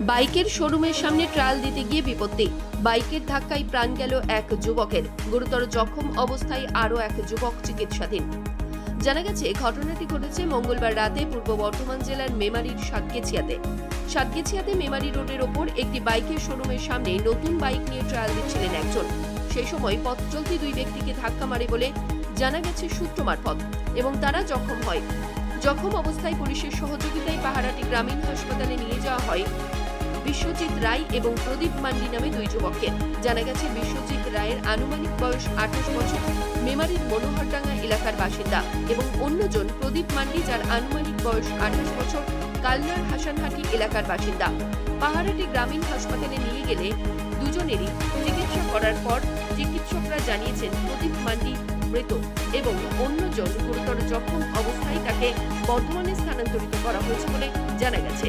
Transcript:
বাইকের শোরুমের সামনে ট্রায়াল দিতে গিয়ে বিপত্তি। বাইকের ধাক্কায় প্রাণ গেল এক যুবকের। গুরুতর জখম অবস্থায় আরও এক যুবক চিকিৎসাধীন। জানা গেছে, ঘটনাটি ঘটেছে মঙ্গলবার রাতে পূর্ব বর্ধমান জেলার মেমারির সাতগেছিয়াতে। সাতগেছিয়াতে মেমারি রোডের ওপর একটি বাইকের শোরুমের সামনে নতুন বাইক নিয়ে ট্রায়াল দিচ্ছিলেন একজন। সেই সময় পথ চলতি দুই ব্যক্তিকে ধাক্কা মারে বলে জানা গেছে সূত্র মারফত এবং তারা জখম হয়। জখম অবস্থায় পুলিশের সহযোগিতায় পাহারাটি গ্রামীণ হাসপাতালে নিয়ে যাওয়া হয়। বিশ্বজিৎ রায় এবং প্রদীপ মান্ডি নামে দুই যুবককে। জানা গেছে, বিশ্বজিৎ রায়ের আনুমানিক বয়স আঠাশ বছর। মেমারির মনোহরডাঙ্গা এলাকার বাসিন্দা এবং অন্যজন প্রদীপ মান্ডি, যার আনুমানিক বয়স আঠাশ বছর, কালনার হাসানহাটি এলাকার বাসিন্দা। পাহাড়াটি গ্রামীণ হাসপাতালে নিয়ে গেলে দুজনেরই চিকিৎসা করার পর চিকিৎসকরা জানিয়েছেন, প্রদীপ মান্ডি মৃত এবং অন্যজন গুরুতর জখম অবস্থায় তাকে বর্ধমানে স্থানান্তরিত করা হয়েছে বলে জানা গেছে।